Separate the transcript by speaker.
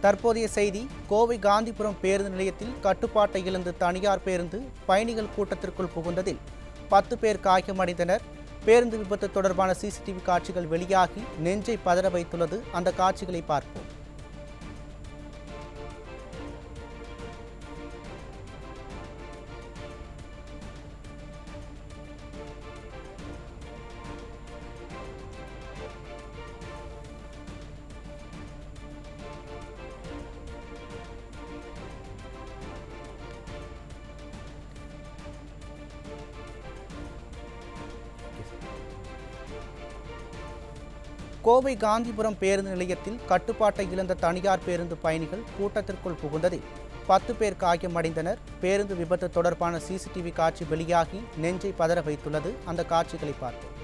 Speaker 1: தற்போதைய செய்தி கோவை காந்திபுரம் பேருந்து நிலையத்தில் கட்டுப்பாட்டை இழந்து தனியார் பேருந்து பயணிகள் கூட்டத்திற்குள் புகுந்ததில் பத்து பேர் காயமடைந்தனர். பேருந்து விபத்து தொடர்பான சிசிடிவி காட்சிகள் வெளியாகி நெஞ்சை பதற வைத்துள்ளது. அந்த காட்சிகளை பார்ப்போம். கோவை காந்திபுரம் பேருந்து நிலையத்தில் கட்டுப்பாட்டை இழந்த தனியார் பேருந்து பயணிகள் கூட்டத்திற்குள் புகுந்ததில் பத்து பேர் காயமடைந்தனர். பேருந்து விபத்து தொடர்பான சிசிடிவி காட்சி வெளியாகி நெஞ்சை பதற வைத்துள்ளது. அந்த காட்சிகளை பார்ப்போம்.